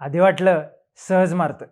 आधी वाटलं सहज मारतं.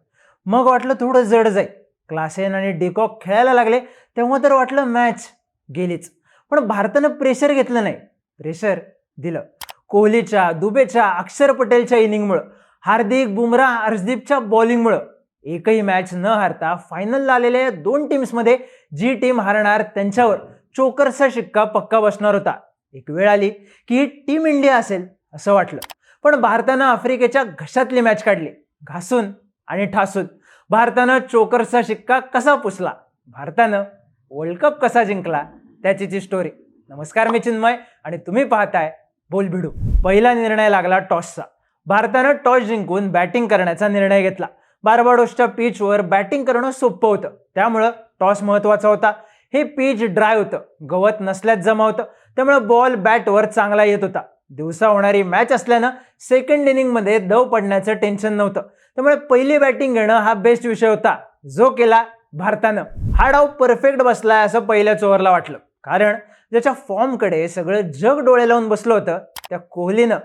मग वाटलं थोडं जड जाईल क्लासेन आणि डिकॉक खेळायला लागले तेव्हा तर वाटलं मॅच गेलीच. पण भारतानं प्रेशर घेतलं नाही. प्रेशर दिलं. कोहलीच्या दुबेच्या अक्षर पटेलच्या इनिंगमुळं हार्दिक बुमराह हर्षदीपच्या बॉलिंगमुळं एकही मॅच न हारता फायनलला आलेल्या दोन टीम्समध्ये जी टीम हारणार त्यांच्यावर चोकरचा शिक्का पक्का बसणार होता. एक वेळ आली की ही टीम इंडिया असेल असं वाटलं. पण भारतानं आफ्रिकेच्या घशातली मॅच काढली. घासून आणि ठासून. भारतानं चोकरचा शिक्का कसा पुसला? भारतानं वर्ल्ड कप कसा जिंकला? त्याची ती स्टोरी नमस्कार मी चिन्मय आणि तुम्ही पाहताय बोल भिडू पहिला निर्णय लागला टॉसचा. भारतानं टॉस जिंकून बॅटिंग करण्याचा निर्णय घेतला. बार्बाडोसच्या पिचवर बॅटिंग करणं सोपं होतं. त्यामुळं टॉस महत्त्वाचा होता. हे पिच ड्राय होतं. गवत नसल्यात जमा होतं. त्यामुळे बॉल बॅटवर चांगला येत होता. दिवसा होणारी मॅच असल्यानं सेकंड इनिंगमध्ये दव पडण्याचं टेन्शन नव्हतं. त्यामुळे पहिली बॅटिंग घेणं हा बेस्ट विषय होता जो केला भारतानं. हा डाव परफेक्ट बसलाय असं पहिल्याच ओव्हरला वाटलं. कारण ज्याच्या फॉर्मकडे सगळं जग डोळे लावून बसलं होतं त्या कोहलीनं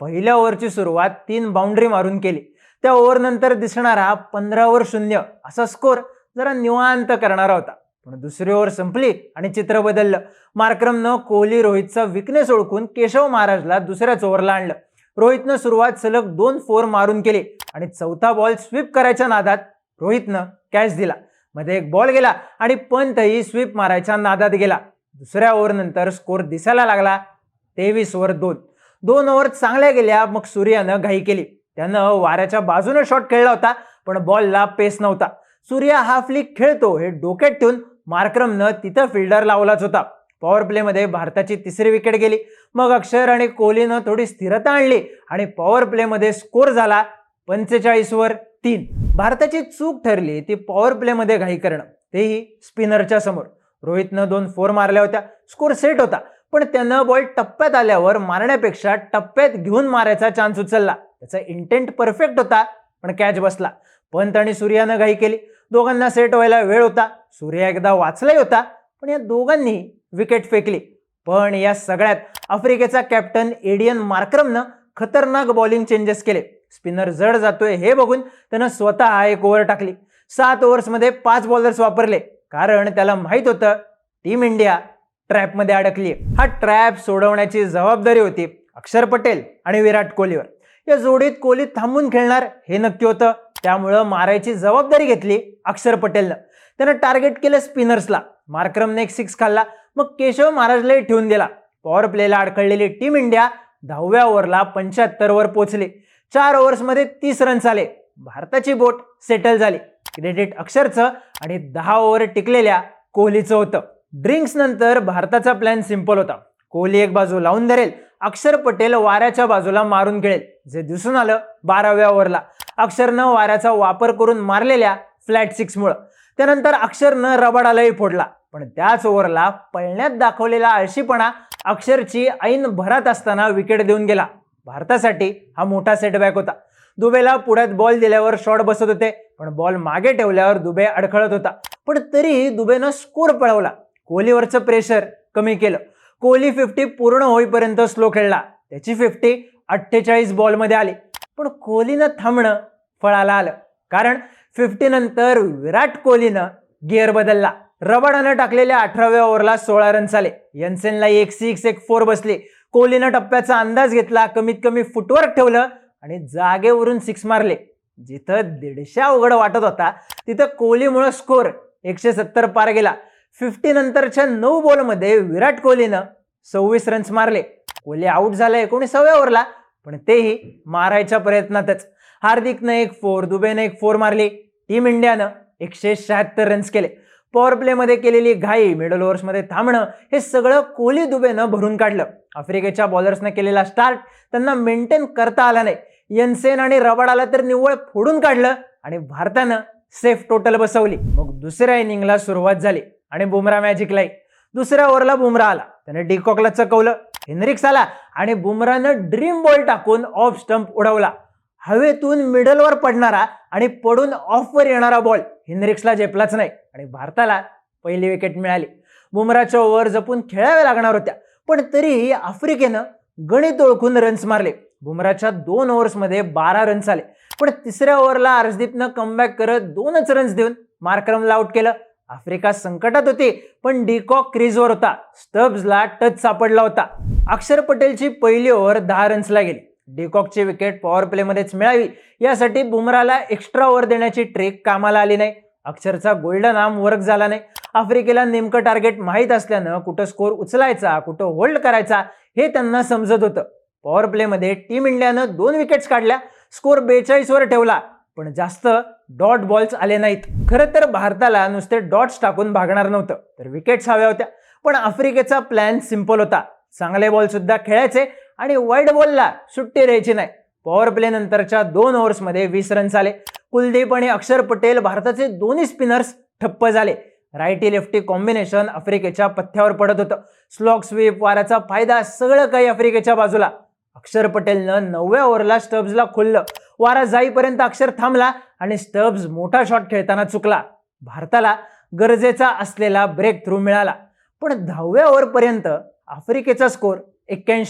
पहिल्या ओव्हरची सुरुवात तीन बाउंड्री मारून केली. त्या ओव्हरनंतर दिसणारा पंधरा ओव्हर शून्य असा स्कोर जरा निवांत करणारा होता. पण दुसरी ओव्हर संपली आणि चित्र बदललं. मार्क्रमनं कोहली रोहितचा विकनेस ओळखून केशव महाराजला दुसऱ्याच ओव्हरला आणलं. रोहितनं सुरुवात सलग दोन फोर मारून केली आणि चौथा बॉल स्वीप करायच्या नादात रोहितनं कॅच दिला. मध्ये एक बॉल गेला आणि पंतही स्वीप मारायच्या नादात गेला. दुसऱ्या ओव्हरनंतर स्कोर दिसायला लागला तेवीस ओव्हर दोन. दोन ओव्हर चांगल्या गेल्या मग सूर्यानं घाई केली. त्यानं वाऱ्याच्या बाजूने शॉट खेळला होता पण बॉलला पेस नव्हता. सूर्या हा फ्लिक खेळतो हे डोक्यात ठेवून मार्क्रमनं तिथं फिल्डर लावलाच होता. पॉवर प्लेमध्ये भारताची तिसरी विकेट गेली. मग अक्षर आणि कोहलीनं थोडी स्थिरता आणली आणि पॉवर प्लेमध्ये स्कोर झाला पंचेचाळीसवर तीन. भारताची चूक ठरली ती पॉवर प्लेमध्ये घाई करणं. तेही स्पिनरच्या समोर. रोहितनं दोन फोर मारल्या होत्या. स्कोर सेट होता. पण त्यानं बॉल टप्प्यात आल्यावर मारण्यापेक्षा टप्प्यात घेऊन मारायचा चान्स उचलला. त्याचा इंटेंट परफेक्ट होता पण कॅच बसला. पंत आणि सूर्यानं घाई केली. दोघांना सेट व्हायला वेळ होता. सूर्या एकदा वाचलाही होता पण या दोघांनी विकेट फेकली. पण या सगळ्यात आफ्रिकेचा कॅप्टन एडियन मार्क्रमनं खतरनाक बॉलिंग चेंजेस केले. स्पिनर जड जातोय हे बघून त्यानं स्वतः एक ओव्हर टाकली. सात ओव्हर्समध्ये पाच बॉलर्स वापरले कारण त्याला माहीत होतं टीम इंडिया ट्रॅपमध्ये अडकली हा ट्रॅप सोडवण्याची जबाबदारी होती अक्षर पटेल आणि विराट कोहलीवर. या जोडीत कोहली थांबून खेळणार हे नक्की होतं. त्यामुळं मारायची जबाबदारी घेतली अक्षर पटेलनं. त्यानं टार्गेट केलं स्पिनर्सला मार्क्रमने एक सिक्स खाल्ला. मग केशव महाराजलाही ठेवून दिला. पॉवर प्लेला अडकळलेली टीम इंडिया दहाव्या ओव्हरला पंच्याहत्तरवर वर चार ओव्हर्समध्ये तीस रन्स आले. भारताची बोट सेटल झाली. क्रेडिट अक्षरचं आणि दहा ओव्हर टिकलेल्या कोहलीचं होतं. ड्रिंक्स नंतर भारताचा प्लॅन सिंपल होता. कोहली एक बाजू लावून धरेल. अक्षर पटेल वाऱ्याच्या बाजूला मारून खेळेल. जे दिसून आलं बाराव्या ओव्हरला. अक्षरनं वाऱ्याचा वापर करून मारलेल्या फ्लॅट सिक्समुळं. त्यानंतर अक्षरनं रबाडालाही फोडला. पण त्याच ओव्हरला पळण्यात दाखवलेला आळशीपणा अक्षरची ऐन भरात असताना विकेट देऊन गेला. भारतासाठी हा मोठा सेटबॅक होता. दुबेला पुढ्यात बॉल दिल्यावर शॉट बसत होते. पण बॉल मागे ठेवल्यावर दुबे अडखळत होता. पण तरीही दुबेनं स्कोर पळवला. कोहलीवरचं प्रेशर कमी केलं. कोहली फिफ्टी पूर्ण होईपर्यंत स्लो खेळला. त्याची फिफ्टी अठ्ठेचाळीस बॉलमध्ये आली. पण कोहलीनं थांबणं फळाला आलं. कारण फिफ्टी नंतर विराट कोहलीनं गिअर बदलला. रबाडानं टाकलेल्या अठराव्या ओव्हरला सोळा रन्स आले. यन्सेनला एक सिक्स एक फोर बसले. कोहलीनं टप्प्याचा अंदाज घेतला. कमीत कमी फुटवर्क ठेवलं आणि जागेवरून सिक्स मारले. जिथं दीडशे अवघड वाटत होता तिथं कोहलीमुळं स्कोर एकशे सत्तर पार गेला. फिफ्टी नंतरच्या नऊ बॉलमध्ये विराट कोहलीनं सव्वीस रन्स मारले. कोहली आऊट झाला एकोणीसाव्या ओव्हरला. पण तेही मारायच्या प्रयत्नातच. हार्दिकनं एक फोर दुबेनं एक फोर मारली. टीम इंडियानं एकशे शहात्तर रन्स केले. पॉवर प्लेमध्ये केलेली घाई मिडल ओव्हर्समध्ये थांबणं हे सगळं कोहली दुबेनं भरून काढलं. आफ्रिकेच्या बॉलर्सनं केलेला स्टार्ट त्यांना मेंटेन करता आला नाही. यनसेन आणि रबाडाला तर निव्वळ फोडून काढलं आणि भारतानं सेफ टोटल बसवली. मग दुसऱ्या इनिंगला सुरुवात झाली आणि बुमरा मॅजिकलाही दुसऱ्या ओव्हरला बुमरा आला. त्याने डिकॉकला चकवलं. हेनरिक्स आला आणि बुमरानं ड्रीम बॉल टाकून ऑफ स्टंप उडवला. हवेतून मिडलवर पडणारा आणि पडून ऑफवर येणारा बॉल हेनरिक्सला झेपलाच नाही. आणि भारताला पहिली विकेट मिळाली. बुमराच्या ओव्हर जपून खेळाव्या लागणार होत्या पण तरीही आफ्रिकेनं गणित ओळखून रन्स मारले. बुमराच्या दोन ओव्हर्समध्ये बारा रन्स आले. पण तिसऱ्या ओव्हरला अर्शदीपनं कमबॅक करत दोनच रन्स देऊन मार्क्रमला आउट केलं. आफ्रिका संकटात होती पण डिकॉक क्रीजवर होता. स्टब्सला टच सापडला होता. अक्षर पटेलची पहिली ओव्हर दहा रन्सला गेली. डीकॉकची विकेट पॉवर प्लेमध्येच मिळावी यासाठी बुमराला एक्स्ट्रा ओव्हर देण्याची ट्रेक कामाला आली नाही. अक्षरचा गोल्डन आर्म वर्क झाला नाही. आफ्रिकेला नेमकं टार्गेट माहीत असल्यानं कुठं स्कोर उचलायचा कुठं होल्ड करायचा हे त्यांना समजत होतं. पॉवर प्लेमध्ये टीम इंडियानं दोन विकेट्स काढल्या. स्कोर बेचाळीसवर ठेवला. पण जास्त डॉट बॉल्स आले नाहीत. खरं तर भारताला नुसते डॉट्स टाकून भागणार नव्हतं तर विकेट्स हव्या होत्या. पण आफ्रिकेचा प्लॅन सिंपल होता. चांगले बॉलसुद्धा खेळायचे आणि वाईट बॉलला सुट्टी द्यायची नाही. पॉवर प्ले नंतरच्या दोन ओव्हर्समध्ये वीस रन्स आले. कुलदीप आणि अक्षर पटेल भारताचे दोन्ही स्पिनर्स ठप्प झाले. रायटी लेफ्टी कॉम्बिनेशन आफ्रिकेच्या पथ्यावर पडत होतं. स्लॉक स्वीप वाऱ्याचा फायदा सगळं काही आफ्रिकेच्या बाजूला. अक्षर पटेलनं नवव्या ओव्हरला स्टब्सला खोललं. वारा जाईपर्यंत अक्षर थांबला आणि स्टब्स मोठा शॉट खेळताना चुकला. भारताला गरजेचा असलेला ब्रेक थ्रू मिळाला. पण दहाव्या ओव्हरपर्यंत आफ्रिकेचा स्कोर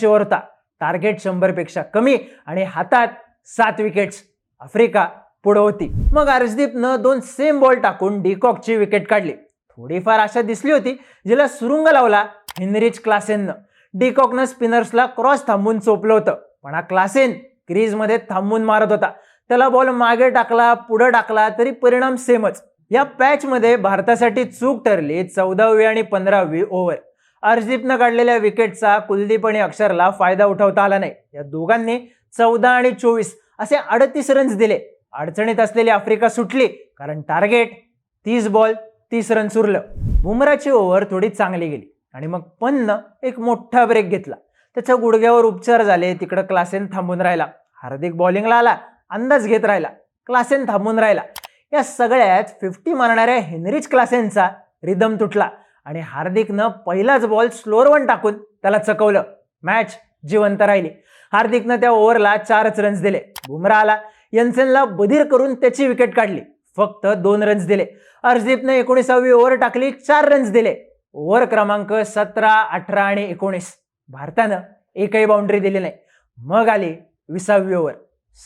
ओव्हर होता. टार्गेट शंभरपेक्षा कमी आणि हातात सात विकेट्स आफ्रिका पुढं होती. मग अर्शदीपनं दोन सेम बॉल टाकून डिकॉकची विकेट काढली. थोडीफार आशा दिसली होती जिला सुरुंग लावला हिनरिच क्लासेननं. डिकॉकनं स्पिनर्सला क्रॉस थांबून चोपलं होतं. पण हा क्लासेन क्रीजमध्ये थांबून मारत होता. त्याला बॉल मागे टाकला पुढं टाकला तरी परिणाम सेमच या पॅचमध्ये भारतासाठी चूक ठरली चौदावी आणि पंधरावी ओव्हर अर्जितनं काढलेल्या विकेटचा कुलदीप आणि अक्षरला फायदा उठवता आला नाही. या दोघांनी चौदा आणि चोवीस असे अडतीस रन्स दिले. अडचणीत असलेली आफ्रिका सुटली कारण टार्गेट तीस बॉल तीस रन उरलं बुमराची ओव्हर थोडी चांगली गेली आणि मग पन्न एक मोठा ब्रेक घेतला. त्याच्या गुडघ्यावर उपचार झाले तिकडं क्लासेन थांबून राहिला. हार्दिक बॉलिंगला आला अंदाज घेत राहिला क्लासेन थांबून राहिला. या सगळ्यात फिफ्टी मारणाऱ्या हेनरीच क्लासेनचा रिदम तुटला आणि हार्दिकनं पहिलाच बॉल स्लोअर वन टाकून त्याला चकवलं. मॅच जिवंत राहिली. हार्दिकनं त्या ओव्हरला चारच रन्स दिले. बुमरा आला. यन्सेनला बधीर करून त्याची विकेट काढली. फक्त दोन रन्स दिले. अर्शदीपनं एकोणीसावी ओव्हर टाकली चार रन्स दिले. ओव्हर क्रमांक सतरा अठरा आणि एकोणीस. भारतानं एकही बाउंड्री दिली नाही. मग आली विसावी ओव्हर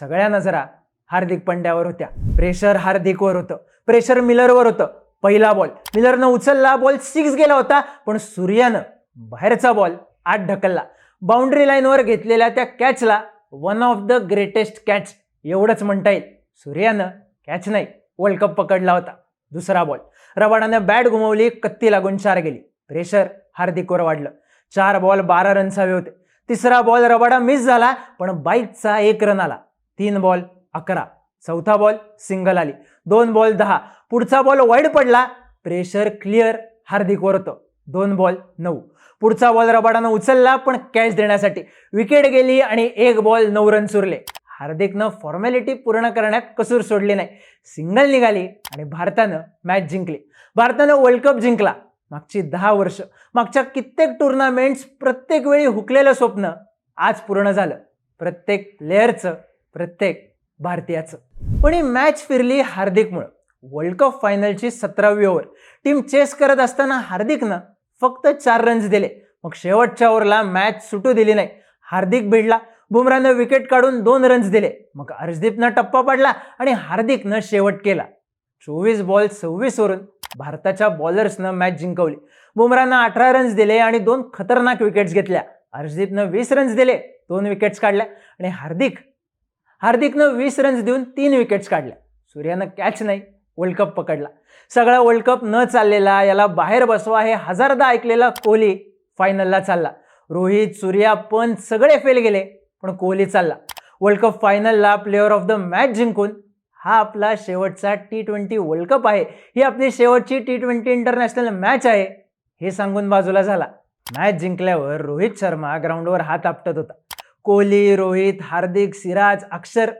सगळ्या नजरा हार्दिक पंड्यावर होत्या. प्रेशर हार्दिकवर होतं. प्रेशर मिलरवर होतं. पहिला बॉल मिलरनं उचलला बॉल सिक्स गेला होता पण सूर्यानं बाहेरचा बॉल आत ढकलला. बाउंड्री लाईनवर घेतलेल्या त्या कॅचला one of the greatest catch एवढंच म्हणता येईल. सूर्यानं कॅच नाही वर्ल्ड कप पकडला होता. दुसरा बॉल रबाडानं बॅट गुमवली कत्ती लागून चार गेली. प्रेशर हार्दिकवर वाढलं. चार बॉल बारा रन्स हवे होते. तिसरा बॉल रबाडा मिस झाला पण बाईकचा एक रन आला. तीन बॉल अकरा. चौथा बॉल सिंगल आली. दोन बॉल दहा. पुढचा बॉल वाईड पडला. प्रेशर क्लिअर हार्दिकवर होतं दोन बॉल नऊ. पुढचा बॉल रबाडानं उचलला पण कॅच देण्यासाठी. विकेट गेली आणि एक बॉल नऊ रन सुरले. हार्दिकनं फॉर्मॅलिटी पूर्ण करण्यात कसूर सोडली नाही. सिंगल निघाली आणि भारतानं मॅच जिंकली. भारतानं वर्ल्ड कप जिंकला. मागची दहा वर्ष मागच्या कित्येक टुर्नामेंट्स प्रत्येक वेळी हुकलेलं स्वप्न आज पूर्ण झालं. प्रत्येक प्लेअरचं प्रत्येक भारतीयाचं. पण ही मॅच फिरली हार्दिकमुळं. वर्ल्ड कप फायनलची सतरावी ओव्हर टीम चेस करत असताना हार्दिकनं फक्त चार रन्स दिले. मग शेवटच्या ओव्हरला मॅच सुटू दिली नाही. हार्दिक भिडला. बुमरानं विकेट काढून दोन रन्स दिले. मग अर्जदीपनं टप्पा पडला आणि हार्दिकनं शेवट केला. चोवीस बॉल सव्वीसवरून भारताच्या बॉलर्सनं मॅच जिंकवली. बुमरानं अठरा रन्स दिले आणि दोन खतरनाक विकेट्स घेतल्या. हर्षदीपनं वीस रन्स दिले दोन विकेट्स काढल्या. आणि हार्दिक हार्दिकनं वीस रन्स देऊन तीन विकेट्स काढल्या. सूर्यानं कॅच नाही वर्ल्ड कप पकडला. सगळा वर्ल्ड कप न चाललेला याला बाहेर बसवा हे हजारदा ऐकलेला कोहली फायनलला चालला. रोहित सूर्या पंत सगळे फेल गेले पण कोहली चालला. वर्ल्ड कप फायनलला प्लेअर ऑफ द मॅच जिंकून हा आपला शेवटचा टी ट्वेंटी वर्ल्ड कप आहे. ही आपली शेवटची टी ट्वेंटी इंटरनॅशनल मॅच आहे. हे सांगून बाजूला झाला. मॅच जिंकल्यावर रोहित शर्मा ग्राउंडवर हात आपटत होता. कोहली रोहित हार्दिक सिराज अक्षर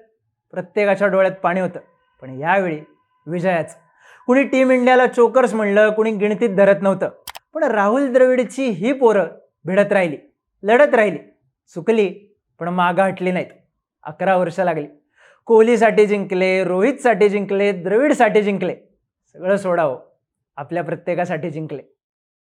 प्रत्येकाच्या डोळ्यात पाणी होतं. पण यावेळी विजयाचं. कुणी टीम इंडियाला चोकर्स म्हणलं कुणी गिणतीत धरत नव्हतं. पण राहुल द्रविडची ही पोरं भिडत राहिली लढत राहिली चुकली पण मागं हटली नाहीत. अकरा वर्ष लागली. कोहलीसाठी जिंकले रोहितसाठी जिंकले द्रविडसाठी जिंकले सगळं सोडावं. आपल्या प्रत्येकासाठी जिंकले.